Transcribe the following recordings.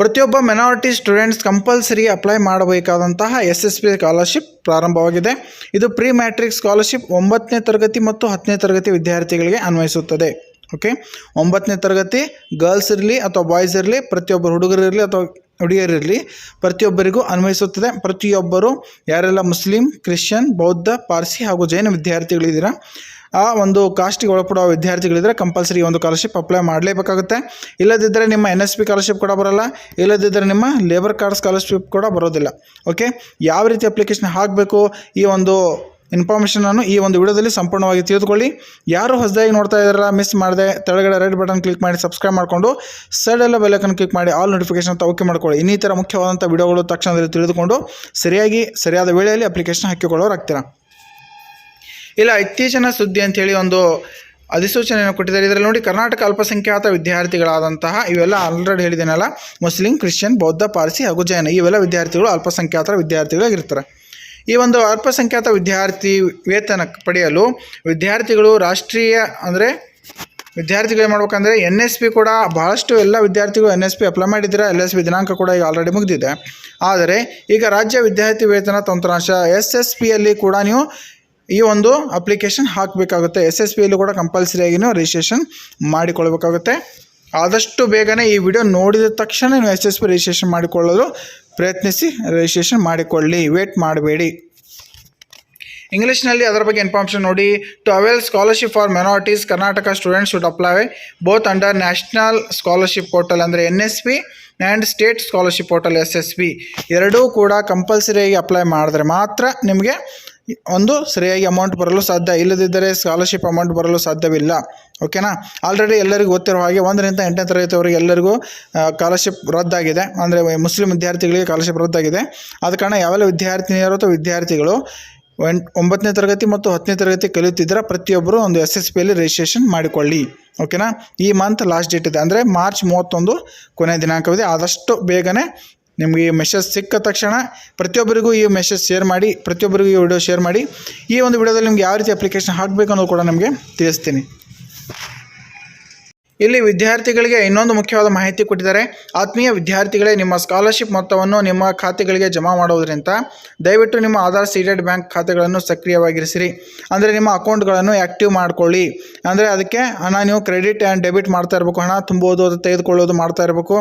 ಪ್ರತಿಯೊಬ್ಬ minority students compulsory apply ಮಾಡಬೇಕಾದಂತಹ S S P scholarship ಪ್ರಾರಂಭವಾಗಿದೆ. ಇದು ಪ್ರೀ ಮ್ಯಾಟ್ರಿಕ್ ಸ್ಕಾಲರ್ಶಿಪ್ ಒಂಬತ್ತನೇ ತರಗತಿ ಮತ್ತು ಹತ್ತನೇ ತರಗತಿ ವಿದ್ಯಾರ್ಥಿಗಳಿಗೆ ಅನ್ವಯಿಸುತ್ತದೆ. ಓಕೆ ಒಂಬತ್ತನೇ ತರಗತಿ ಗರ್ಲ್ಸ್ ಇರಲಿ ಅಥವಾ ಬಾಯ್ಸ್ ಇರಲಿ ಪ್ರತಿಯೊಬ್ಬರು ಹುಡುಗರು ಇರಲಿ ಅಥವಾ ಹುಡುಗಿಯರಿರಲಿ, ಪ್ರತಿಯೊಬ್ಬರಿಗೂ ಅನ್ವಯಿಸುತ್ತದೆ. ಪ್ರತಿಯೊಬ್ಬರು ಯಾರೆಲ್ಲ ಮುಸ್ಲಿಂ, ಕ್ರಿಶ್ಚಿಯನ್, ಬೌದ್ಧ, ಪಾರ್ಸಿ ಹಾಗೂ ಜೈನ ವಿದ್ಯಾರ್ಥಿಗಳಿದ್ದೀರಾ, ಆ ಒಂದು ಕಾಸ್ಟಿಗೆ ಒಳಪಡುವ ವಿದ್ಯಾರ್ಥಿಗಳಿದ್ದರೆ ಕಂಪಲ್ಸರಿ ಒಂದು ಸ್ಕಾಲರ್ಶಿಪ್ ಅಪ್ಲೈ ಮಾಡಲೇಬೇಕಾಗುತ್ತೆ. ಇಲ್ಲದಿದ್ದರೆ ನಿಮ್ಮ ಎನ್ ಎಸ್ ಪಿ ಸ್ಕಾಲರ್ಶಿಪ್ ಕೂಡ ಬರೋಲ್ಲ, ಇಲ್ಲದಿದ್ದರೆ ನಿಮ್ಮ ಲೇಬರ್ ಕಾರ್ಡ್ ಸ್ಕಾಲರ್ಶಿಪ್ ಕೂಡ ಬರೋದಿಲ್ಲ. ಓಕೆ? ಯಾವ ರೀತಿ ಅಪ್ಲಿಕೇಶನ್ ಹಾಕಬೇಕು, ಈ ಒಂದು ಇನ್ಫಾರ್ಮೇಷನನ್ನು ಈ ಒಂದು ವಿಡಿಯೋದಲ್ಲಿ ಸಂಪೂರ್ಣವಾಗಿ ತಿಳಿದುಕೊಳ್ಳಿ. ಯಾರು ಹೊಸದಾಗಿ ನೋಡ್ತಾ ಇದ್ದಾರಲ್ಲ ಮಿಸ್ ಮಾಡದೆ ಕೆಳಗಡೆ ರೆಡ್ ಬಟನ್ ಕ್ಲಿಕ್ ಮಾಡಿ ಸಬ್ಸ್ಕ್ರೈಬ್ ಮಾಡಿಕೊಂಡು ಸೈಡೆಲ್ಲ ಬೆಲ್ಲೈಕನ್ ಕ್ಲಿಕ್ ಮಾಡಿ ಆಲ್ ನೋಟಿಫಿಕೇಶನ್ ಅಂತ ಓಕೆ ಮಾಡ್ಕೊಳ್ಳಿ. ಇನ್ನಿತರ ಮುಖ್ಯವಾದಂಥ ವಿಡಿಯೋಗಳು ತಕ್ಷಣದಲ್ಲಿ ತಿಳಿದುಕೊಂಡು, ಸರಿಯಾಗಿ, ಸರಿಯಾದ ವೇಳೆಯಲ್ಲಿ ಅಪ್ಲಿಕೇಶನ್ ಹಾಕಿಕೊಳ್ಳೋರಾಗ್ತೀರಾ ಇಲ್ಲ, ಇತ್ತೀಚಿನ ಸುದ್ದಿ ಅಂತೇಳಿ ಒಂದು ಅಧಿಸೂಚನೆಯನ್ನು ಕೊಟ್ಟಿದ್ದಾರೆ. ಇದರಲ್ಲಿ ನೋಡಿ, ಕರ್ನಾಟಕ ಅಲ್ಪಸಂಖ್ಯಾತ ವಿದ್ಯಾರ್ಥಿಗಳಾದಂತಹ ಇವೆಲ್ಲ ಆಲ್ರೆಡಿ ಹೇಳಿದ್ದೇನಲ್ಲ. ಮುಸ್ಲಿಂ, ಕ್ರಿಶ್ಚಿಯನ್, ಬೌದ್ಧ, ಪಾರ್ಸಿ ಹಾಗೂ ಜೈನ, ಇವೆಲ್ಲ ವಿದ್ಯಾರ್ಥಿಗಳು ಅಲ್ಪಸಂಖ್ಯಾತರ ವಿದ್ಯಾರ್ಥಿಗಳಾಗಿರ್ತಾರೆ. ಈ ಒಂದು ಅಲ್ಪಸಂಖ್ಯಾತ ವಿದ್ಯಾರ್ಥಿ ವೇತನ ಪಡೆಯಲು ವಿದ್ಯಾರ್ಥಿಗಳು ರಾಷ್ಟ್ರೀಯ ಅಂದರೆ ವಿದ್ಯಾರ್ಥಿಗಳು ಏನು ಮಾಡ್ಬೇಕಂದ್ರೆ ಎನ್ ಎಸ್ ಪಿ ಕೂಡ ಬಹಳಷ್ಟು ಎಲ್ಲ ವಿದ್ಯಾರ್ಥಿಗಳು ಎನ್ ಎಸ್ ಪಿ ಅಪ್ಲೈ ಮಾಡಿದ್ದೀರಾ? ಎಲ್ ಎಸ್ ಪಿ ದಿನಾಂಕ ಕೂಡ ಈಗ ಆಲ್ರೆಡಿ ಮುಗಿದಿದೆ. ಆದರೆ ಈಗ ರಾಜ್ಯ ವಿದ್ಯಾರ್ಥಿ ವೇತನ ತಂತ್ರಾಂಶ ಎಸ್ ಎಸ್ ಪಿಯಲ್ಲಿ ಕೂಡ ನೀವು ಈ ಒಂದು ಅಪ್ಲಿಕೇಶನ್ ಹಾಕಬೇಕಾಗುತ್ತೆ. ಎಸ್ ಎಸ್ ಪಿಯಲ್ಲೂ ಕೂಡ ಕಂಪಲ್ಸರಿಯಾಗಿ ನೀವು ರಿಜಿಸ್ಟ್ರೇಷನ್ ಮಾಡಿಕೊಳ್ಬೇಕಾಗುತ್ತೆ. ಆದಷ್ಟು ಬೇಗನೆ ಈ ವಿಡಿಯೋ ನೋಡಿದ ತಕ್ಷಣ ನೀವು ಎಸ್ ಎಸ್ ಪಿ ರಿಜಿಸ್ಟ್ರೇಷನ್ ಮಾಡಿಕೊಳ್ಳಲು ಪ್ರಯತ್ನಿಸಿ ರಿಜಿಸ್ಟ್ರೇಷನ್ ಮಾಡಿಕೊಳ್ಳಿ ವೇಟ್ ಮಾಡಬೇಡಿ. ಇಂಗ್ಲೀಷ್ನಲ್ಲಿ ಅದರ ಬಗ್ಗೆ ಇನ್ಫಾರ್ಮೇಷನ್ ನೋಡಿ. To avail scholarship for minorities Karnataka students should apply both under national scholarship portal ಅಂದರೆ N S P and state scholarship portal S S P ಎರಡೂ ಕೂಡ ಕಂಪಲ್ಸರಿಯಾಗಿ ಅಪ್ಲೈ ಮಾಡಿದ್ರೆ ಮಾತ್ರ ನಿಮಗೆ ಒಂದು ಸರಿಯಾಗಿ ಅಮೌಂಟ್ ಬರಲು ಸಾಧ್ಯ. ಇಲ್ಲದಿದ್ದರೆ ಸ್ಕಾಲರ್ಶಿಪ್ ಅಮೌಂಟ್ ಬರಲು ಸಾಧ್ಯವಿಲ್ಲ. ಓಕೆನಾ ಆಲ್ರೆಡಿ ಎಲ್ಲರಿಗೂ ಗೊತ್ತಿರೋ ಹಾಗೆ ಒಂದರಿಂದ ಎಂಟನೇ ತರಗತಿವರೆಗೆ ಎಲ್ಲರಿಗೂ ಸ್ಕಾಲರ್ಶಿಪ್ ರದ್ದಾಗಿದೆ. ಅಂದರೆ ಮುಸ್ಲಿಂ ವಿದ್ಯಾರ್ಥಿಗಳಿಗೆ ಸ್ಕಾಲರ್ಶಿಪ್ ರದ್ದಾಗಿದೆ. ಆದ ಕಾರಣ ಯಾವೆಲ್ಲ ವಿದ್ಯಾರ್ಥಿನಿಯರು ಅಥವಾ ವಿದ್ಯಾರ್ಥಿಗಳು ಎಂಟ್ ಒಂಬತ್ತನೇ ತರಗತಿ ಮತ್ತು ಹತ್ತನೇ ತರಗತಿ ಕಲಿಯುತ್ತಿದ್ದರೆ ಪ್ರತಿಯೊಬ್ಬರು ಒಂದು ಎಸ್ ಎಸ್ ಪಿಯಲ್ಲಿ ರಿಜಿಸ್ಟ್ರೇಷನ್ ಮಾಡಿಕೊಳ್ಳಿ. ಓಕೆನಾ ಈ ಮಂತ್ ಲಾಸ್ಟ್ ಡೇಟ್ ಇದೆ. ಅಂದರೆ ಮಾರ್ಚ್ ಮೂವತ್ತೊಂದು ಕೊನೆಯ ದಿನಾಂಕವಿದೆ. ಆದಷ್ಟು ಬೇಗನೆ ನಿಮಗೆ ಈ ಮೆಸೇಜ್ ಸಿಕ್ಕ ತಕ್ಷಣ ಪ್ರತಿಯೊಬ್ಬರಿಗೂ ಈ ಮೆಸೇಜ್ ಶೇರ್ ಮಾಡಿ, ಪ್ರತಿಯೊಬ್ಬರಿಗೂ ಈ ವಿಡಿಯೋ ಶೇರ್ ಮಾಡಿ. ಈ ಒಂದು ವಿಡಿಯೋದಲ್ಲಿ ನಿಮ್ಗೆ ಯಾವ ರೀತಿ ಅಪ್ಲಿಕೇಶನ್ ಹಾಕಬೇಕು ಅನ್ನೋದು ಕೂಡ ನಿಮಗೆ ತಿಳಿಸ್ತೀನಿ. ಇಲ್ಲಿ ವಿದ್ಯಾರ್ಥಿಗಳಿಗೆ ಇನ್ನೊಂದು ಮುಖ್ಯವಾದ ಮಾಹಿತಿ ಕೊಟ್ಟಿದ್ದಾರೆ. ಆತ್ಮೀಯ ವಿದ್ಯಾರ್ಥಿಗಳೇ, ನಿಮ್ಮ ಸ್ಕಾಲರ್ಶಿಪ್ ಮೊತ್ತವನ್ನು ನಿಮ್ಮ ಖಾತೆಗಳಿಗೆ ಜಮಾ ಮಾಡುವುದರಿಂದ ದಯವಿಟ್ಟು ನಿಮ್ಮ ಆಧಾರ್ ಸೀಡೆಡ್ ಬ್ಯಾಂಕ್ ಖಾತೆಗಳನ್ನು ಸಕ್ರಿಯವಾಗಿರಿಸಿರಿ. ಅಂದರೆ ನಿಮ್ಮ ಅಕೌಂಟ್ಗಳನ್ನು ಆ್ಯಕ್ಟಿವ್ ಮಾಡಿಕೊಳ್ಳಿ. ಅಂದರೆ ಅದಕ್ಕೆ ಹಣ ನೀವು ಕ್ರೆಡಿಟ್ ಆ್ಯಂಡ್ ಡೆಬಿಟ್ ಮಾಡ್ತಾ ಇರಬೇಕು. ಹಣ ತುಂಬೋದು ಅದು ತೆಗೆದುಕೊಳ್ಳೋದು ಮಾಡ್ತಾ ಇರಬೇಕು.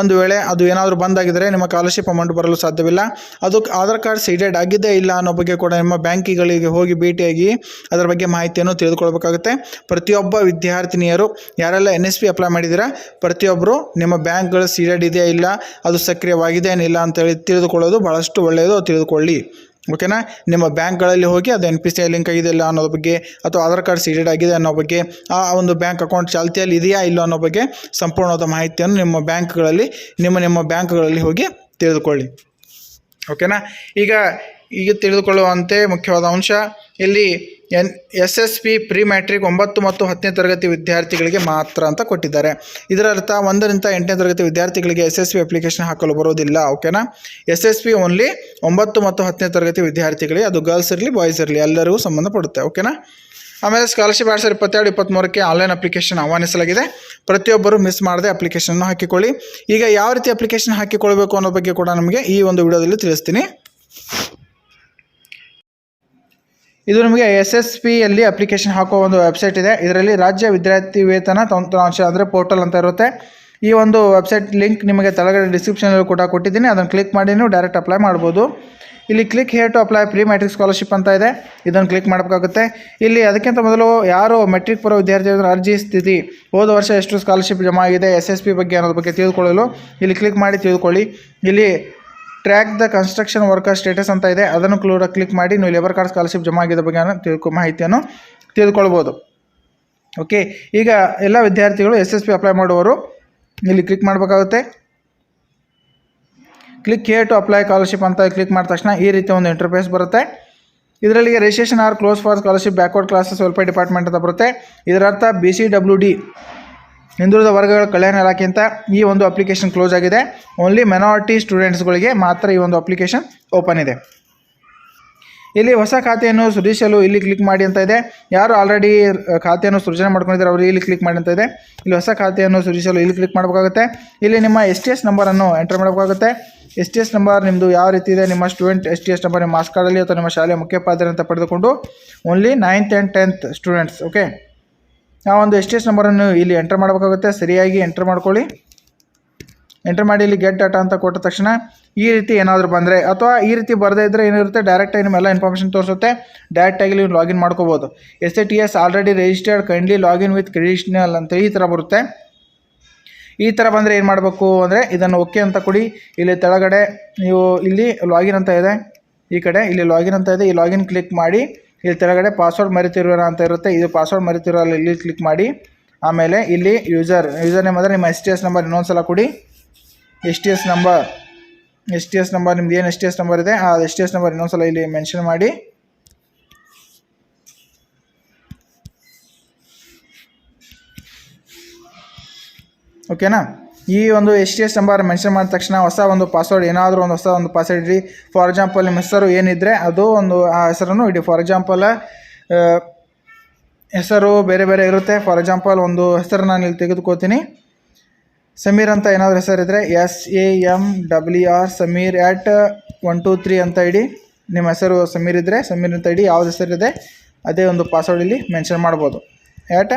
ಒಂದು ವೇಳೆ ಅದು ಏನಾದರೂ ಬಂದಾಗಿದ್ದರೆ ನಿಮ್ಮ ಸ್ಕಾಲರ್ಶಿಪ್ ಅಮೌಂಟ್ ಬರಲು ಸಾಧ್ಯವಿಲ್ಲ. ಅದಕ್ಕೆ ಆಧಾರ್ ಕಾರ್ಡ್ ಸೀಡೆಡ್ ಆಗಿದ್ದೇ ಇಲ್ಲ ಅನ್ನೋ ಬಗ್ಗೆ ಕೂಡ ನಿಮ್ಮ ಬ್ಯಾಂಕಿಗಳಿಗೆ ಹೋಗಿ ಭೇಟಿಯಾಗಿ ಅದರ ಬಗ್ಗೆ ಮಾಹಿತಿಯನ್ನು ತಿಳಿದುಕೊಳ್ಬೇಕಾಗುತ್ತೆ. ಪ್ರತಿಯೊಬ್ಬ ವಿದ್ಯಾರ್ಥಿನಿಯರು, ಯಾರೆಲ್ಲ ಎನ್ ಎಸ್ ಪಿ ಅಪ್ಲೈ ಮಾಡಿದ್ದೀರಾ? ಪ್ರತಿಯೊಬ್ಬರು ನಿಮ್ಮ ಬ್ಯಾಂಕ್ಗಳು ಸೀಡೆಡ್ ಇದೆಯಾ ಇಲ್ಲ? ಅದು ಸಕ್ರಿಯವಾಗಿದೆ ಏನಿಲ್ಲ ಅಂತೇಳಿ ತಿಳಿದುಕೊಳ್ಳೋದು ಭಾಳಷ್ಟು ಒಳ್ಳೆಯದು ತಿಳಿದುಕೊಳ್ಳಿ. ಓಕೆನಾ ನಿಮ್ಮ ಬ್ಯಾಂಕ್ಗಳಲ್ಲಿ ಹೋಗಿ ಅದು N P C I link ಆಗಿದೆ ಇಲ್ಲ ಅನ್ನೋದ್ರ ಬಗ್ಗೆ ಅಥವಾ ಆಧಾರ್ ಕಾರ್ಡ್ ಸೀಡೆಡ್ ಆಗಿದೆ ಅನ್ನೋ ಬಗ್ಗೆ, ಆ ಒಂದು ಬ್ಯಾಂಕ್ ಅಕೌಂಟ್ ಚಾಲ್ತಿಯಲ್ಲಿ ಇದೆಯಾ ಇಲ್ಲ ಅನ್ನೋ ಬಗ್ಗೆ ಸಂಪೂರ್ಣವಾದ ಮಾಹಿತಿಯನ್ನು ನಿಮ್ಮ ಬ್ಯಾಂಕ್ಗಳಲ್ಲಿ ನಿಮ್ಮ ನಿಮ್ಮ ಬ್ಯಾಂಕ್ಗಳಲ್ಲಿ ಹೋಗಿ ತಿಳಿದುಕೊಳ್ಳಿ. ಓಕೆನಾ ಈಗ ಈಗ ತಿಳಿದುಕೊಳ್ಳುವಂತೆ ಮುಖ್ಯವಾದ ಅಂಶ, ಇಲ್ಲಿ N S S P pre matric ಒಂಬತ್ತು ಮತ್ತು ಹತ್ತನೇ ತರಗತಿ ವಿದ್ಯಾರ್ಥಿಗಳಿಗೆ ಮಾತ್ರ ಅಂತ ಕೊಟ್ಟಿದ್ದಾರೆ. ಇದರ ಅರ್ಥ ಒಂದರಿಂದ ಎಂಟನೇ ತರಗತಿ ವಿದ್ಯಾರ್ಥಿಗಳಿಗೆ ಎಸ್ ಎಸ್ ಪಿ ಅಪ್ಲಿಕೇಶನ್ ಹಾಕಲು ಬರೋದಿಲ್ಲ ಓಕೆನಾ ಎಸ್ ಎಸ್ ಪಿ ಓನ್ಲಿ ಒಂಬತ್ತು ಮತ್ತು ಹತ್ತನೇ ತರಗತಿ ವಿದ್ಯಾರ್ಥಿಗಳಿಗೆ, ಅದು ಗರ್ಲ್ಸ್ ಇರಲಿ ಬಾಯ್ಸ್ ಇರಲಿ, ಎಲ್ಲರಿಗೂ ಸಂಬಂಧಪಡುತ್ತೆ ಓಕೆನಾ ಆಮೇಲೆ ಸ್ಕಾಲರ್ಶಿಪ್ ಎರಡು ಸಾವಿರದ ಇಪ್ಪತ್ತೆರಡು, ಇಪ್ಪತ್ತ್ಮೂರಕ್ಕೆ ಆನ್ಲೈನ್ ಅಪ್ಲಿಕೇಶನ್ ಆಹ್ವಾನಿಸಲಾಗಿದೆ. ಪ್ರತಿಯೊಬ್ಬರು ಮಿಸ್ ಮಾಡದೆ ಅಪ್ಲಿಕೇಶನ್ ಹಾಕಿಕೊಳ್ಳಿ. ಈಗ ಯಾವ ರೀತಿ ಅಪ್ಲಿಕೇಶನ್ ಹಾಕಿಕೊಳ್ಬೇಕು ಅನ್ನೋ ಬಗ್ಗೆ ಕೂಡ ನಮಗೆ ಈ ಒಂದು ವಿಡಿಯೋದಲ್ಲಿ ತಿಳಿಸ್ತೀನಿ. ಇದು ನಿಮಗೆ ಎಸ್ ಎಸ್ ಪಿಯಲ್ಲಿ ಅಪ್ಲಿಕೇಶನ್ ಹಾಕೋ ಒಂದು ವೆಬ್ಸೈಟ್ ಇದೆ. ಇದರಲ್ಲಿ ರಾಜ್ಯ ವಿದ್ಯಾರ್ಥಿ ವೇತನ ತಂತ್ರಾಂಶ ಅಂದರೆ ಪೋರ್ಟಲ್ ಅಂತ ಇರುತ್ತೆ. ಈ ಒಂದು ವೆಬ್ಸೈಟ್ ಲಿಂಕ್ ನಿಮಗೆ ಕೆಳಗಡೆ ಡಿಸ್ಕ್ರಿಪ್ಷನಲ್ಲಿ ಕೂಡ ಕೊಟ್ಟಿದ್ದೀನಿ. ಅದನ್ನು ಕ್ಲಿಕ್ ಮಾಡಿ ನೀವು ಡೈರೆಕ್ಟ್ ಅಪ್ಲೈ ಮಾಡ್ಬೋದು. ಇಲ್ಲಿ click here to apply pre matric scholarship ಅಂತ ಇದೆ. ಇದನ್ನು ಕ್ಲಿಕ್ ಮಾಡಬೇಕಾಗುತ್ತೆ. ಇಲ್ಲಿ ಅದಕ್ಕಿಂತ ಮೊದಲು ಯಾರು ಮೆಟ್ರಿಕ್ ಪೂರ್ವ ವಿದ್ಯಾರ್ಥಿ ಅರ್ಜಿ ಸ್ಥಿತಿ, ಹೋದ ವರ್ಷ ಎಷ್ಟು ಸ್ಕಾಲರ್ಶಿಪ್ ಜಮಾ ಆಗಿದೆ ಎಸ್ ಎಸ್ ಬಗ್ಗೆ ಅನ್ನೋದ್ರ ಬಗ್ಗೆ ತಿಳಿದುಕೊಳ್ಳಲು ಇಲ್ಲಿ ಕ್ಲಿಕ್ ಮಾಡಿ ತಿಳಿದುಕೊಳ್ಳಿ. ಇಲ್ಲಿ track the construction worker status ಅಂತ ಇದೆ. ಅದನ್ನು ಕ್ಲೂರ ಕ್ಲಿಕ್ ಮಾಡಿ ನೀವು ಲೇಬರ್ ಕಾರ್ಡ್ ಸ್ಕಾಲರ್ಶಿಪ್ ಜಮಾ ಆಗಿದ್ದ ಬಗ್ಗೆ ತಿಳ್ಕೊ ಮಾಹಿತಿಯನ್ನು ತಿಳ್ಕೊಳ್ಬೋದು ಓಕೆ, ಈಗ ಎಲ್ಲ ವಿದ್ಯಾರ್ಥಿಗಳು ಎಸ್ ಎಸ್ ಪಿ ಅಪ್ಲೈ ಮಾಡುವವರು ಇಲ್ಲಿ ಕ್ಲಿಕ್ ಮಾಡಬೇಕಾಗುತ್ತೆ. Click here to apply scholarship ಅಂತ ಕ್ಲಿಕ್ ಮಾಡಿದ ತಕ್ಷಣ ಈ ರೀತಿ ಒಂದು ಇಂಟರ್ಫೇಸ್ ಬರುತ್ತೆ. ಇದರಲ್ಲಿ registration are close for scholarship backward classes welfare department ಅಂತ ಬರುತ್ತೆ. ಇದರರ್ಥ ಬಿ ಸಿ ಡಬ್ಲ್ಯೂ ಡಿ ಹಿಂದುಳಿದ ವರ್ಗಗಳ ಕಲ್ಯಾಣ ಇಲಾಖೆ ಅಂತ ಈ ಒಂದು ಅಪ್ಲಿಕೇಶನ್ ಕ್ಲೋಸ್ ಆಗಿದೆ. ಓನ್ಲಿ ಮೆನಾರಿಟಿ ಸ್ಟೂಡೆಂಟ್ಸ್ಗಳಿಗೆ ಮಾತ್ರ ಈ ಒಂದು ಅಪ್ಲಿಕೇಶನ್ ಓಪನ್ ಇದೆ. ಇಲ್ಲಿ ಹೊಸ ಖಾತೆಯನ್ನು ಸೃಜಿಸಲು ಇಲ್ಲಿ ಕ್ಲಿಕ್ ಮಾಡಿ ಅಂತ ಇದೆ. ಯಾರು ಆಲ್ರೆಡಿ ಖಾತೆಯನ್ನು ಸೃಜನೆ ಮಾಡ್ಕೊಂಡಿದ್ದಾರೆ ಅವರು ಇಲ್ಲಿ ಕ್ಲಿಕ್ ಮಾಡಿ ಅಂತ ಇದೆ. ಇಲ್ಲಿ ಹೊಸ ಖಾತೆಯನ್ನು ಸೃಜಿಸಲು ಇಲ್ಲಿ ಕ್ಲಿಕ್ ಮಾಡಬೇಕಾಗುತ್ತೆ. ಇಲ್ಲಿ ನಿಮ್ಮ ಎಸ್ ಟಿ ಎಸ್ ನಂಬರನ್ನು ಎಂಟರ್ ಮಾಡಬೇಕಾಗುತ್ತೆ. ಎಸ್ ಟಿ ಎಸ್ ನಂಬರ್ ನಿಮ್ಮದು ಯಾವ ರೀತಿ ಇದೆ? ನಿಮ್ಮ student S T S number ನಿಮ್ಮ ಮಾರ್ಕ್ಸ್ ಕಾರ್ಡಲ್ಲಿ ಅಥವಾ ನಿಮ್ಮ ಶಾಲೆಯ ಮುಖ್ಯೋಪಾಧ್ಯಾಯ ಅಂತ ಪಡೆದುಕೊಂಡು only ninth and tenth students okay ಒಂದು ಎಸ್ ಟಿ ಎಸ್ ನಂಬರನ್ನು ಇಲ್ಲಿ ಎಂಟ್ರ್ ಮಾಡಬೇಕಾಗುತ್ತೆ. ಸರಿಯಾಗಿ ಎಂಟ್ರ್ ಮಾಡ್ಕೊಳ್ಳಿ. ಎಂಟ್ರ್ ಮಾಡಿ ಇಲ್ಲಿ ಗೆಟ್ ಡಾಟಾ ಅಂತ ಕೊಟ್ಟ ತಕ್ಷಣ ಈ ರೀತಿ ಏನಾದರೂ ಬಂದರೆ ಅಥವಾ ಈ ರೀತಿ ಬರದೇ ಇದ್ದರೆ ಏನಿರುತ್ತೆ ಡೈರೆಕ್ಟಾಗಿ ನಿಮ್ಮೆಲ್ಲ ಇನ್ಫಾರ್ಮೇಷನ್ ತೋರಿಸುತ್ತೆ. ಡೈರೆಕ್ಟಾಗಿ ನೀವು ಲಾಗಿನ್ ಮಾಡ್ಕೋಬೋದು. S A T S already registered kindly login with credential ಅಂತ ಈ ಥರ ಬರುತ್ತೆ. ಈ ಥರ ಬಂದರೆ ಏನು ಮಾಡಬೇಕು ಅಂದರೆ ಇದನ್ನು ಓಕೆ ಅಂತ ಕೊಡಿ. ಇಲ್ಲಿ ಕೆಳಗಡೆ ನೀವು ಇಲ್ಲಿ ಲಾಗಿನ್ ಅಂತ ಇದೆ. ಈ ಕಡೆ ಇಲ್ಲಿ ಲಾಗಿನ್ ಅಂತ ಇದೆ. ಈ ಲಾಗಿನ್ ಕ್ಲಿಕ್ ಮಾಡಿ ಇಲ್ಲಿ ತೆಳಗಡೆ ಪಾಸ್ವರ್ಡ್ ಮರಿತಿರೋಣ ಅಂತ ಇರುತ್ತೆ. ಇದು ಪಾಸ್ವರ್ಡ್ ಮರಿತಿರೋ ಇಲ್ಲಿ ಕ್ಲಿಕ್ ಮಾಡಿ. ಆಮೇಲೆ ಇಲ್ಲಿ ಯೂಸರ್ ಯೂಸರ್ ನೇಮ್ ಅಂದರೆ ನಿಮ್ಮ ಎಸ್ ಟಿ ಎಸ್ ನಂಬರ್ ಇನ್ನೊಂದು ಸಲ ಕೊಡಿ. S T S number S T S number ನಿಮ್ದು ಏನು ಎಸ್ ಟಿ ಎಸ್ ನಂಬರ್ ಇದೆ, ಆ ಎಸ್ ಟಿ ಎಸ್ ನಂಬರ್ ಇನ್ನೊಂದು ಸಲ ಇಲ್ಲಿ ಮೆನ್ಷನ್ ಮಾಡಿ. ಓಕೆನಾ ಈ ಒಂದು S T S number mention ಮಾಡಿದ ತಕ್ಷಣ ಹೊಸ ಒಂದು ಪಾಸ್ವರ್ಡ್ ಏನಾದರೂ ಒಂದು ಹೊಸ ಒಂದು ಪಾಸ್ವರ್ಡ್ ಇಡಿ ಫಾರ್ ಎಕ್ಸಾಂಪಲ್ ನಿಮ್ಮ ಹೆಸರು ಏನಿದ್ರೆ ಅದು ಒಂದು, ಆ ಹೆಸರನ್ನು ಇಡಿ. ಫಾರ್ ಎಕ್ಸಾಂಪಲ್ ಹೆಸರು ಬೇರೆ ಬೇರೆ ಇರುತ್ತೆ. ಫಾರ್ ಎಕ್ಸಾಂಪಲ್ ಒಂದು ಹೆಸರು ನಾನು ಇಲ್ಲಿ ತೆಗೆದುಕೋತೀನಿ. ಸಮೀರ್ ಅಂತ ಏನಾದರೂ ಹೆಸರಿದ್ರೆ S A M W R Sameer at one two three ಅಂತ ಇಡಿ. ನಿಮ್ಮ ಹೆಸರು ಸಮೀರ್ ಇದ್ದರೆ ಸಮೀರ್ ಅಂತ ಇಡಿ. ಯಾವ್ದು ಹೆಸರಿದೆ, ಅದೇ ಒಂದು ಪಾಸ್ವರ್ಡ್ ಇಲ್ಲಿ ಮೆನ್ಷನ್ ಮಾಡ್ಬೋದು. ಆ್ಯಟ್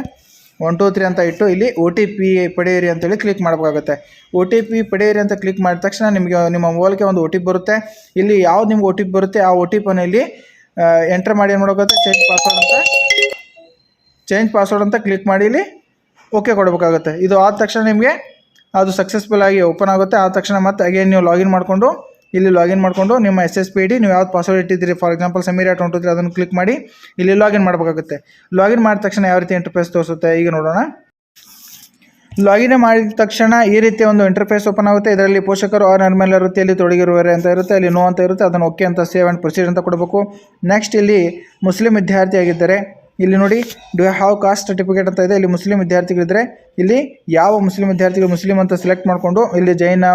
ಒನ್ ಟು ತ್ರೀ ಅಂತ ಇಟ್ಟು ಇಲ್ಲಿ ಒ ಟಿ ಪಿ ಪಡೆಯಿರಿ ಅಂತೇಳಿ ಕ್ಲಿಕ್ ಮಾಡಬೇಕಾಗುತ್ತೆ. ಒ ಟಿ ಪಿ ಪಡೆಯಿರಿ ಅಂತ ಕ್ಲಿಕ್ ಮಾಡಿದ ತಕ್ಷಣ ನಿಮಗೆ ನಿಮ್ಮ ಮೊಬೈಲ್ಗೆ ಒಂದು ಒ ಟಿ ಪಿ ಬರುತ್ತೆ. ಇಲ್ಲಿ ಯಾವ್ದು ನಿಮ್ಗೆ ಒ ಟಿ ಪಿ ಬರುತ್ತೆ, ಆ ಒ ಟಿ ಪಿನ ಇಲ್ಲಿ ಎಂಟ್ರ್ ಮಾಡಿ ಏನು ಮಾಡಬೇಕಾಗುತ್ತೆ? ಚೇಂಜ್ ಪಾಸ್ವರ್ಡ್ ಅಂತ ಚೇಂಜ್ ಪಾಸ್ವರ್ಡ್ ಅಂತ ಕ್ಲಿಕ್ ಮಾಡಿ ಇಲ್ಲಿ ಓಕೆ ಕೊಡಬೇಕಾಗುತ್ತೆ. ಇದು ಆದ ತಕ್ಷಣ ನಿಮಗೆ ಅದು ಸಕ್ಸಸ್ಫುಲ್ ಆಗಿ ಓಪನ್ ಆಗುತ್ತೆ. ಆದ ತಕ್ಷಣ ಮತ್ತೆ ಅಗೇನ್ ನೀವು ಲಾಗಿನ್ ಮಾಡಿಕೊಂಡು ಇಲ್ಲಿ ಲಾಗಿನ್ ಮಾಡಿಕೊಂಡು ನಿಮ್ಮ ಎಸ್ ಎಸ್ ಪಿ ಡಿ ನೀವು ಯಾವ್ದು ಪಾಸ್ವರ್ಡ್ ಇಟ್ಟಿದ್ದೀರಿ? ಫಾರ್ ಎಕ್ಸಾಂಪಲ್ ಸಮೀರ್ ಆಟ್ ಹೊಂಟಿದ್ರಿ ಅದನ್ನು ಕ್ಲಿಕ್ ಮಾಡಿ, ಇಲ್ಲಿ ಲಾಗಿನ್ ಮಾಡಬೇಕಾಗುತ್ತೆ. ಲಾಗಿನ್ ಮಾಡಿದ ತಕ್ಷಣ ಯಾವ ರೀತಿ ಇಂಟರ್ಫೇಸ್ ತೋರಿಸುತ್ತೆ? ಈಗ ನೋಡೋಣ. ಲಾಗಿನ್ ಮಾಡಿದ ತಕ್ಷಣ ಈ ರೀತಿಯ ಒಂದು ಇಂಟರ್ಫೇಸ್ ಓಪನ್ ಆಗುತ್ತೆ. ಇದರಲ್ಲಿ ಪೋಷಕರು ಆ ನರ್ಮಲ್ ವೃತ್ತಿಯಲ್ಲಿ ತೊಡಗಿರುವರೆ ಅಂತ ಇರುತ್ತೆ ಅಲ್ಲಿ ನೋ ಅಂತ ಇರುತ್ತೆ, ಅದನ್ನು ಓಕೆ ಅಂತ ಸೇವ್ ಆ್ಯಂಡ್ ಪ್ರೊಸೀಡ್ ಅಂತ ಕೊಡಬೇಕು. ನೆಕ್ಸ್ಟ್ ಇಲ್ಲಿ ಮುಸ್ಲಿಂ ವಿದ್ಯಾರ್ಥಿ ಆಗಿದ್ದರೆ ಇಲ್ಲಿ ನೋಡಿ ಡು ಹ್ಯಾವ್ ಕಾಸ್ಟ್ ಸರ್ಟಿಫಿಕೇಟ್ ಅಂತ ಇದೆ. ಇಲ್ಲಿ ಮುಸ್ಲಿಂ ವಿದ್ಯಾರ್ಥಿಗಳಿದ್ರೆ, ಇಲ್ಲಿ ಯಾವ ಮುಸ್ಲಿಂ ವಿದ್ಯಾರ್ಥಿಗಳು ಮುಸ್ಲಿಂ ಅಂತ ಸೆಲೆಕ್ಟ್ ಮಾಡಿಕೊಂಡು, ಇಲ್ಲಿ ಜೈನ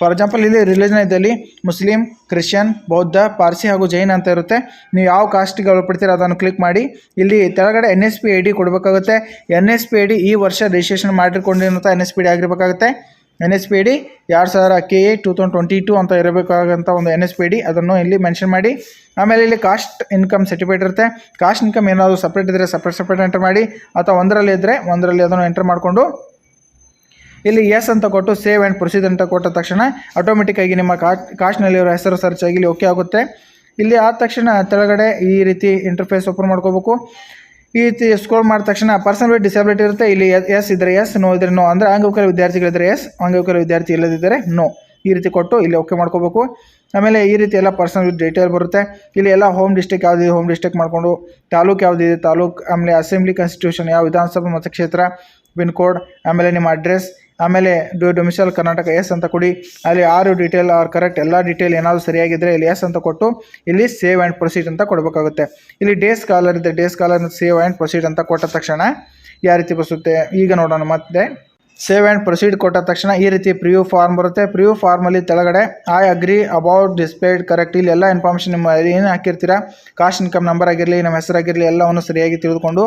ಫಾರ್ ಎಕ್ಸಾಂಪಲ್ ಇಲ್ಲಿ ರಿಲಿಜನ್ ಇದೆ. ಇಲ್ಲಿ ಮುಸ್ಲಿಂ ಕ್ರಿಶ್ಚಿಯನ್ ಬೌದ್ಧ ಪಾರ್ಸಿ ಹಾಗೂ ಜೈನ ಅಂತ ಇರುತ್ತೆ. ನೀವು ಯಾವ ಕಾಸ್ಟಿಗೆ ಒಳಪಡ್ತೀರ ಅದನ್ನು ಕ್ಲಿಕ್ ಮಾಡಿ. ಇಲ್ಲಿ ಕೆಳಗಡೆ N S P I D ಕೊಡಬೇಕಾಗುತ್ತೆ. N S P I D ಈ ವರ್ಷ ರಿಜಿಸ್ಟ್ರೇಷನ್ ಮಾಡಿಕೊಂಡಿರುವಂಥ ಎನ್ ಎಸ್ ಪಿ ಡಿ ಆಗಿರಬೇಕಾಗುತ್ತೆ. ಎನ್ ಎಸ್ ಪಿ ಡಿ ಎರಡು ಸಾವಿರ K A two thousand twenty two ಅಂತ ಇರಬೇಕಾದಂಥ ಒಂದು ಎನ್ ಎಸ್ ಪಿ ಡಿ ಅದನ್ನು ಇಲ್ಲಿ ಮೆನ್ಷನ್ ಮಾಡಿ. ಆಮೇಲೆ ಇಲ್ಲಿ ಕಾಸ್ಟ್ ಇನ್ಕಮ್ ಸರ್ಟಿಫಿಕೇಟ್ ಇರುತ್ತೆ. ಕಾಸ್ಟ್ ಇನ್ಕಮ್ ಏನಾದರೂ ಸಪ್ರೇಟ್ ಇದ್ದರೆ ಸಪ್ರೇಟ್ ಸಪ್ರೇಟ್ ಎಂಟರ್ ಮಾಡಿ. ಅಥವಾ ಒಂದರಲ್ಲಿ ಇದ್ದರೆ ಒಂದರಲ್ಲಿ ಅದನ್ನು ಎಂಟರ್ ಮಾಡಿಕೊಂಡು. ಇಲ್ಲಿ ಎಸ್ ಅಂತ ಕೊಟ್ಟು ಸೇವ್ ಆ್ಯಂಡ್ ಪ್ರೊಸೀಜರ್ ಅಂತ ಕೊಟ್ಟ ತಕ್ಷಣ ಆಟೋಮೆಟಿಕ್ಕಾಗಿ ನಿಮ್ಮ ಕಾಸ್ಟ್ ಕಾಸ್ಟ್ನಲ್ಲಿರೋ ಹೆಸರು ಸರ್ಚ್ ಆಗಿ ಇಲ್ಲಿ ಓಕೆ ಆಗುತ್ತೆ. ಇಲ್ಲಿ ಆದ ತಕ್ಷಣ ಕೆಳಗಡೆ ಈ ರೀತಿ ಇಂಟರ್ಫೇಸ್ ಓಪನ್ ಮಾಡ್ಕೋಬೇಕು. ಈ ರೀತಿ ಸ್ಕ್ರೋಲ್ ಮಾಡಿದ ತಕ್ಷಣ ಪರ್ಸನ್ ವಿತ್ ಡಿಸಬಿಲಿಟಿ ಇರುತ್ತೆ. ಇಲ್ಲಿ ಎಸ್ ಇದ್ದರೆ ಎಸ್ ನೋ ಇದ್ರೆ ನೋ ಅಂದರೆ ಅಂಗವಿಕಲ ವಿದ್ಯಾರ್ಥಿಗಳಿದ್ದರೆ ಎಸ್ ಅಂಗವಿಕಲ ವಿದ್ಯಾರ್ಥಿ ಇಲ್ಲದಿದ್ದರೆ ನೋ ಈ ರೀತಿ ಕೊಟ್ಟು ಇಲ್ಲಿ ಓಕೆ ಮಾಡ್ಕೋಬೇಕು. ಆಮೇಲೆ ಈ ರೀತಿ ಎಲ್ಲ ಪರ್ಸನಲ್ ವಿತ್ ಡೀಟೇಲ್ ಬರುತ್ತೆ. ಇಲ್ಲಿ ಎಲ್ಲ ಹೋಮ್ ಡಿಸ್ಟಿಕ್ ಯಾವುದಿದೆ ಹೋಮ್ ಡಿಸ್ಟಿಕ್ ಮಾಡಿಕೊಂಡು ತಾಲೂಕು ಯಾವುದಿದೆ ತಾಲೂಕು, ಆಮೇಲೆ ಅಸೆಂಬ್ಲಿ ಕಾನ್ಸ್ಟಿಟ್ಯೂಷನ್ ಯಾವ ವಿಧಾನಸಭಾ ಮತಕ್ಷೇತ್ರ ಪಿನ್ ಕೋಡ್ ಆಮೇಲೆ ನಿಮ್ಮ ಅಡ್ರೆಸ್ ಆಮೇಲೆ ಡೊಮಿಸೈಲ್ ಕರ್ನಾಟಕ ಎಸ್ ಅಂತ ಕೊಡಿ. ಅಲ್ಲಿ ಆರು ಡೀಟೇಲ್ ಆರ್ ಕರೆಕ್ಟ್ ಎಲ್ಲ ಡೀಟೇಲ್ ಏನಾದರೂ ಸರಿಯಾಗಿದ್ದರೆ ಇಲ್ಲಿ ಎಸ್ ಅಂತ ಕೊಟ್ಟು ಇಲ್ಲಿ ಸೇವ್ ಆ್ಯಂಡ್ ಪ್ರೊಸೀಡ್ ಅಂತ ಕೊಡಬೇಕಾಗುತ್ತೆ. ಇಲ್ಲಿ ಡೇಸ್ ಕಾಲರ್ ಇದೆ. Day scholar save and proceed ಅಂತ ಕೊಟ್ಟ ತಕ್ಷಣ ಯಾವ ರೀತಿ ಬರುತ್ತೆ? ಈಗ ನೋಡೋಣ ಮತ್ತೆ. ಸೇವ್ ಆ್ಯಂಡ್ ಪ್ರೊಸೀಡ್ ಕೊಟ್ಟ ತಕ್ಷಣ ಈ ರೀತಿ ಪ್ರಿವ್ಯೂ ಫಾರ್ಮ್ ಬರುತ್ತೆ. ಪ್ರಿವ್ಯೂ ಫಾರ್ಮಲ್ಲಿ ತೆಳಗಡೆ I agree about displayed correct ಇಲ್ಲಿ ಎಲ್ಲ ಇನ್ಫಾರ್ಮೇಷನ್ ನಿಮ್ಮ ಏನು ಹಾಕಿರ್ತೀರಾ? ಕಾಸ್ಟ್ ಇನ್ಕಮ್ ನಂಬರ್ ಆಗಿರಲಿ, ನಮ್ಮ ಹೆಸರಾಗಿರಲಿ ಎಲ್ಲವನ್ನು ಸರಿಯಾಗಿ ತಿಳಿದುಕೊಂಡು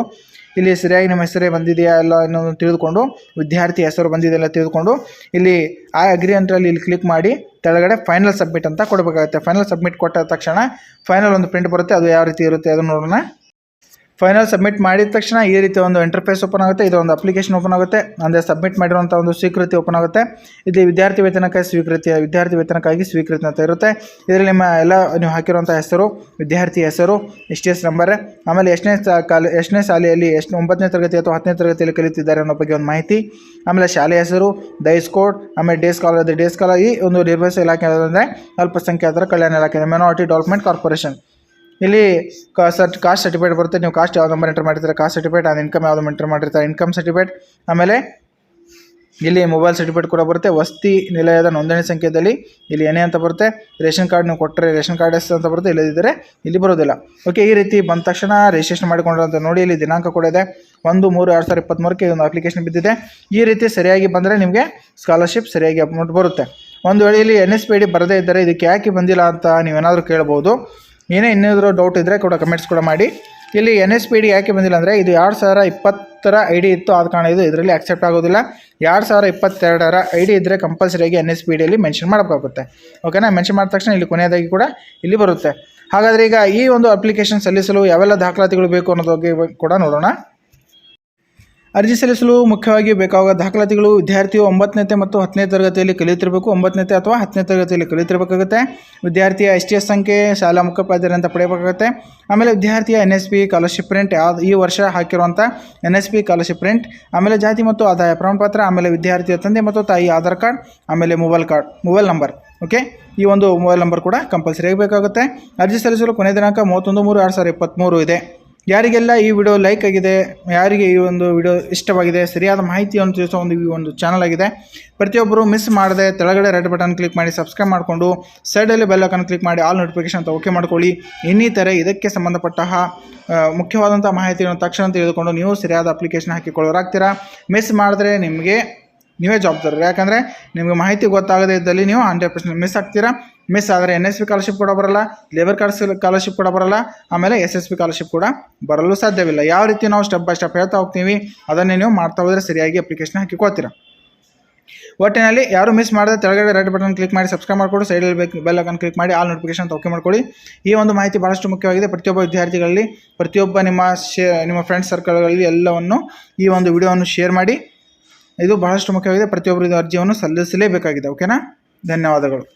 ಇಲ್ಲಿ ಸರಿಯಾಗಿ ನಮ್ಮ ಹೆಸರೇ ಬಂದಿದೆಯಾ ಎಲ್ಲ ಅನ್ನೋದನ್ನು ತಿಳಿದುಕೊಂಡು, ವಿದ್ಯಾರ್ಥಿ ಹೆಸರು ಬಂದಿದೆ ಎಲ್ಲ ತಿಳಿದುಕೊಂಡು, ಇಲ್ಲಿ ಆ ಅಗ್ರಿ ಅಂತರಲ್ಲಿ ಇಲ್ಲಿ ಕ್ಲಿಕ್ ಮಾಡಿ ಕೆಳಗಡೆ ಫೈನಲ್ ಸಬ್ಮಿಟ್ ಅಂತ ಕೊಡಬೇಕಾಗುತ್ತೆ. ಫೈನಲ್ ಸಬ್ಮಿಟ್ ಕೊಟ್ಟ ತಕ್ಷಣ ಫೈನಲ್ ಒಂದು ಪ್ರಿಂಟ್ ಬರುತ್ತೆ, ಅದು ಯಾವ ರೀತಿ ಇರುತ್ತೆ ಅದನ್ನು ನೋಡೋಣ. ಫೈನಲ್ ಸಬ್ಮಿಟ್ ಮಾಡಿದ ತಕ್ಷಣ ಈ ರೀತಿ ಒಂದು ಇಂಟರ್ಫೇಸ್ ಓಪನ್ ಆಗುತ್ತೆ. ಇದು ಒಂದು ಅಪ್ಲಿಕೇಶನ್ ಓಪನ್ ಆಗುತ್ತೆ. ಅಂದರೆ ಸಬ್ಮಿಟ್ ಮಾಡಿರುವಂಥ ಒಂದು ಸ್ವೀಕೃತಿ ಓಪನ್ ಆಗುತ್ತೆ. ಇಲ್ಲಿ ವಿದ್ಯಾರ್ಥಿ ವೇತನಕ್ಕಾಗಿ ಸ್ವೀಕೃತಿ, ವಿದ್ಯಾರ್ಥಿ ವೇತನಕ್ಕಾಗಿ ಸ್ವೀಕೃತಿ ಅಂತ ಇರುತ್ತೆ. ಇದರಲ್ಲಿ ನಿಮ್ಮ ಎಲ್ಲ ನೀವು ಹಾಕಿರುವಂಥ ಹೆಸರು, ವಿದ್ಯಾರ್ಥಿ ಹೆಸರು ಎಸ್ ಟಿ ಎಸ್ ನಂಬರ್, ಆಮೇಲೆ ಎಷ್ಟನೇ ಕಾಲ, ಎಷ್ಟನೇ ಶಾಲೆಯಲ್ಲಿ ಎಷ್ಟು, ಒಂಬತ್ತನೇ ತರಗತಿ ಅಥವಾ ಹತ್ತನೇ ತರಗತಿಯಲ್ಲಿ ಕಲಿತಿದ್ದಾರೆ ಅನ್ನೋ ಬಗ್ಗೆ ಒಂದು ಮಾಹಿತಿ. ಆಮೇಲೆ ಶಾಲೆ ಹೆಸರು ದೈಸ್ ಕೋಡ್, ಆಮೇಲೆ ಡೇಸ್ ಕಾಲರ್ ಇದೆ ಡೇಸ್ ಕಾಲ ಈ ಒಂದು ನಿರ್ವಹಿಸುವ ಇಲಾಖೆ ಅಂದರೆ ಅಲ್ಪಸಂಖ್ಯಾತರ ಕಲ್ಯಾಣ ಇಲಾಖೆ, ಮೈನಾರಿಟಿ ಡೆವಲಪ್ಮೆಂಟ್ ಕಾರ್ಪೊರೇಷನ್. ಇಲ್ಲಿ ಸರ್ಟ್ ಕಾಸ್ಟ್ ಸರ್ಟಿಫಿಕೇಟ್ ಬರುತ್ತೆ. ನೀವು ಕಾಸ್ಟ್ ಯಾವ ನಂಬರ್ ಎಂಟರ್ ಮಾಡಿರ್ತಾರೆ ಕಾಸ್ಟ್ ಸರ್ಟಿಫಿಕೇಟ್ ಅದು ಇನ್ಕಮ್ ಯಾವ್ದು ಎಂಟರ್ ಮಾಡಿರ್ತಾರೆ ಇನ್ಕಮ್ ಸರ್ಟಿಫಿಕೇಟ್ ಆಮೇಲೆ ಇಲ್ಲಿ ಮೊಬೈಲ್ ಸರ್ಟಿಫಿಕೇಟ್ ಕೂಡ ಬರುತ್ತೆ. ವಸ್ತಿ ನಿಲಯದ ನೋಂದಣಿ ಸಂಖ್ಯೆಯಲ್ಲಿ ಇಲ್ಲಿ ಏನೇ ಅಂತ ಬರುತ್ತೆ. ರೇಷನ್ ಕಾರ್ಡ್ ನೀವು ಕೊಟ್ಟರೆ ರೇಷನ್ ಕಾರ್ಡ್ ಎಷ್ಟು ಅಂತ ಬರುತ್ತೆ. ಇಲ್ಲದಿದ್ದರೆ ಇಲ್ಲಿ ಬರೋದಿಲ್ಲ. ಓಕೆ ಈ ರೀತಿ ಬಂದ ತಕ್ಷಣ ರಿಜಿಸ್ಟ್ರೇಷನ್ ಅಂತ ನೋಡಿ, ಇಲ್ಲಿ ದಿನಾಂಕ ಕೂಡ ಇದೆ. ಒಂದು ಮೂರು ಎರಡು ಸಾವಿರದ ಇಪ್ಪತ್ತ್ಮೂರಕ್ಕೆ ಒಂದು ಅಪ್ಲಿಕೇಶನ್ ಬಿದ್ದಿದೆ. ಈ ರೀತಿ ಸರಿಯಾಗಿ ಬಂದರೆ ನಿಮಗೆ ಸ್ಕಾಲರ್ಶಿಪ್ ಸರಿಯಾಗಿ ಅಮೌಂಟ್ ಬರುತ್ತೆ. ಒಂದು ವೇಳೆ ಇಲ್ಲಿ ಎನ್ ಎಸ್ ಪಿ ಡಿ ಬರದೇ ಇದ್ದರೆ ಇದಕ್ಕೆ ಯಾಕೆ ಬಂದಿಲ್ಲ ಅಂತ ನೀವೇನಾದರೂ ಕೇಳ್ಬೋದು. ಏನೇ ಇನ್ನೇನಾದರೂ ಡೌಟ್ ಇದ್ದರೆ ಕೂಡ ಕಮೆಂಟ್ಸ್ ಕೂಡ ಮಾಡಿ. ಇಲ್ಲಿ ಎನ್ ಎಸ್ ಪಿ ಡಿ ಯಾಕೆ ಬಂದಿಲ್ಲ ಅಂದರೆ ಇದು ಎರಡು ಸಾವಿರ ಇಪ್ಪತ್ತರ ಐ ಡಿ ಇತ್ತು, ಆದ ಕಾರಣ ಇದು ಇದರಲ್ಲಿ ಅಕ್ಸೆಪ್ಟ್ ಆಗೋದಿಲ್ಲ. ಎರಡು ಸಾವಿರ ಇಪ್ಪತ್ತೆರಡರ ಐ ಡಿ ಇದ್ದರೆ ಕಂಪಲ್ಸರಿಯಾಗಿ ಎನ್ ಎಸ್ ಪಿ ಡಿಯಲ್ಲಿ ಮೆನ್ಷನ್ ಮಾಡಬೇಕಾಗುತ್ತೆ. ಓಕೆನಾ ಮೆನ್ಷನ್ ಮಾಡಿದ ತಕ್ಷಣ ಇಲ್ಲಿ ಕೊನೆಯದಾಗಿ ಕೂಡ ಇಲ್ಲಿ ಬರುತ್ತೆ. ಹಾಗಾದರೆ ಈಗ ಈ ಒಂದು ಅಪ್ಲಿಕೇಶನ್ ಸಲ್ಲಿಸಲು ಯಾವೆಲ್ಲ ದಾಖಲಾತಿಗಳು ಬೇಕು ಅನ್ನೋದ್ರ ಬಗ್ಗೆ ಕೂಡ ನೋಡೋಣ. ಅರ್ಜಿ ಸಲ್ಲಿಸಲು ಮುಖ್ಯವಾಗಿ ಬೇಕಾಗುವ ದಾಖಲಾತಿಗಳು ವಿದ್ಯಾರ್ಥಿಯು ಒಂಬತ್ತನೇ ಮತ್ತು ಹತ್ತನೇ ತರಗತಿಯಲ್ಲಿ ಕಲಿಯುತ್ತಿರಬೇಕು ಒಂಬತ್ತನೇ ಅಥವಾ ಹತ್ತನೇ ತರಗತಿಯಲ್ಲಿ ಕಲಿಯುತ್ತಿರಬೇಕಾಗುತ್ತೆ ವಿದ್ಯಾರ್ಥಿಯ ಎಸ್ ಟಿ ಎಸ್ ಸಂಖ್ಯೆ, ಶಾಲಾ ಮುಖ್ಯೋಪಾಧ್ಯಾಯರಿಂದ ಪಡೆಯಬೇಕಾಗುತ್ತೆ. ಆಮೇಲೆ ವಿದ್ಯಾರ್ಥಿಯ N S P scholarship print ಯಾವ್ದು ಈ ವರ್ಷ ಹಾಕಿರುವಂಥ N S P scholarship print, ಆಮೇಲೆ ಜಾತಿ ಮತ್ತು ಆದಾಯ ಪ್ರಮಾಣಪತ್ರ, ಆಮೇಲೆ ವಿದ್ಯಾರ್ಥಿಯ ತಂದೆ ಮತ್ತು ತಾಯಿ ಆಧಾರ್ ಕಾರ್ಡ್, ಆಮೇಲೆ mobile card, mobile number, okay? ಈ ಒಂದು ಮೊಬೈಲ್ ನಂಬರ್ ಕೂಡ ಕಂಪಲ್ಸರಿ ಆಗಬೇಕಾಗುತ್ತೆ ಅರ್ಜಿ ಸಲ್ಲಿಸಲು ಕೊನೆ ದಿನಾಂಕ ಮೂವತ್ತೊಂದು ಮೂರು, ಎರಡು ಸಾವಿರದ ಇಪ್ಪತ್ತ್ಮೂರು ಇದೆ. ಯಾರಿಗೆಲ್ಲ ಈ ವಿಡಿಯೋ ಲೈಕ್ ಆಗಿದೆ, ಯಾರಿಗೆ ಈ ಒಂದು ವಿಡಿಯೋ ಇಷ್ಟವಾಗಿದೆ, ಸರಿಯಾದ ಮಾಹಿತಿಯನ್ನು ತಿಳಿಸೋ ಒಂದು ಈ ಒಂದು ಚಾನಲ್ ಆಗಿದೆ, ಪ್ರತಿಯೊಬ್ಬರು ಮಿಸ್ ಮಾಡದೆ ತೆಳಗಡೆ ರೆಡ್ ಬಟನ್ ಕ್ಲಿಕ್ ಮಾಡಿ ಸಬ್ಸ್ಕ್ರೈಬ್ ಮಾಡಿಕೊಂಡು ಸೈಡಲ್ಲಿ ಬೆಲ್ ಐಕಾನ್ ಕ್ಲಿಕ್ ಮಾಡಿ ಆಲ್ ನೋಟಿಫಿಕೇಶನ್ ಅಂತ ಓಕೆ ಮಾಡ್ಕೊಳ್ಳಿ. ಇನ್ನಿತರೆ ಇದಕ್ಕೆ ಸಂಬಂಧಪಟ್ಟ ಮುಖ್ಯವಾದಂಥ ಮಾಹಿತಿಯನ್ನು ತಕ್ಷಣ ತಿಳಿದುಕೊಂಡು ನೀವು ಸರಿಯಾದ ಅಪ್ಲಿಕೇಶನ್ ಹಾಕಿಕೊಳ್ಳೋರಾಗ್ತೀರಾ? ಮಿಸ್ ಮಾಡಿದ್ರೆ ನಿಮಗೆ, ನೀವೇ ಜವಾಬ್ದಾರರು. ಯಾಕಂದರೆ ನಿಮಗೆ ಮಾಹಿತಿ ಗೊತ್ತಾಗದೇ ಇದ್ದಲ್ಲಿ ನೀವು ಹಂಡ್ರೆಡ್ ಪರ್ಸೆಂಟ್ ಮಿಸ್ ಆಗ್ತೀರಾ? ಮಿಸ್ ಆದರೆ ಎನ್ ಎಸ್ ಪಿ ಸ್ಕಾಲರ್ಶಿಪ್ ಕೂಡ ಬರಲ್ಲ ಲೇಬರ್ ಕಾರ್ಡ್ ಸ್ಕಾಲರ್ಶಿಪ್ ಕೂಡ ಬರಲ್ಲ, ಆಮೇಲೆ ಎಸ್ ಎಸ್ ಪಿ ಸ್ಕಾಲರ್ಶಿಪ್ ಕೂಡ ಬರಲು ಸಾಧ್ಯವಿಲ್ಲ. ಯಾವ ರೀತಿ ನಾವು ಸ್ಟೆಪ್ ಬೈ ಸ್ಟೆಪ್ ಹೇಳ್ತಾ ಹೋಗ್ತೀವಿ, ಅದನ್ನೇ ನೀವು ಮಾಡ್ತಾ ಹೋದರೆ ಸರಿಯಾಗಿ ಅಪ್ಲಿಕೇಶನ್ ಹಾಕಿಕೊಳ್ತೀರಾ ಒಟ್ಟಿನಲ್ಲಿ ಯಾರು ಮಿಸ್ ಮಾಡದೆ ತೆಳಗಡೆ ರೆಡ್ ಬಟನ್ ಕ್ಲಿಕ್ ಮಾಡಿ ಸಬ್ಸ್ಕ್ರೈಬ್ ಮಾಡಿಕೊಡು ಸೈಡಲ್ಲಿ ಬೇಕು ಬೆಲ್ ಅಕನ್ ಕ್ಲಿಕ್ ಮಾಡಿ ಆಲ್ ನೋಟಿಫಿಕೇಶನ್ ತೋಕೆ ಓಕೆ ಮಾಡ್ಕೊಳ್ಳಿ. ಈ ಒಂದು ಮಾಹಿತಿ ಭಾಳಷ್ಟು ಮುಖ್ಯವಾಗಿದೆ. ಪ್ರತಿಯೊಬ್ಬ ವಿದ್ಯಾರ್ಥಿಗಳಲ್ಲಿ, ಪ್ರತಿಯೊಬ್ಬ ನಿಮ್ಮ ಶೇ ನಿಮ್ಮ ಫ್ರೆಂಡ್ಸ್ ಸರ್ಕಲ್ಗಳಲ್ಲಿ ಎಲ್ಲವನ್ನು ಈ ಒಂದು ವಿಡಿಯೋವನ್ನು ಶೇರ್ ಮಾಡಿ. ಇದು ಬಹಳಷ್ಟು ಮುಖ್ಯವಾಗಿದೆ. ಪ್ರತಿಯೊಬ್ಬರು ಇದು ಅರ್ಜಿಯನ್ನು ಸಲ್ಲಿಸಲೇಬೇಕಾಗಿದೆ. ಓಕೆನಾ ಧನ್ಯವಾದಗಳು.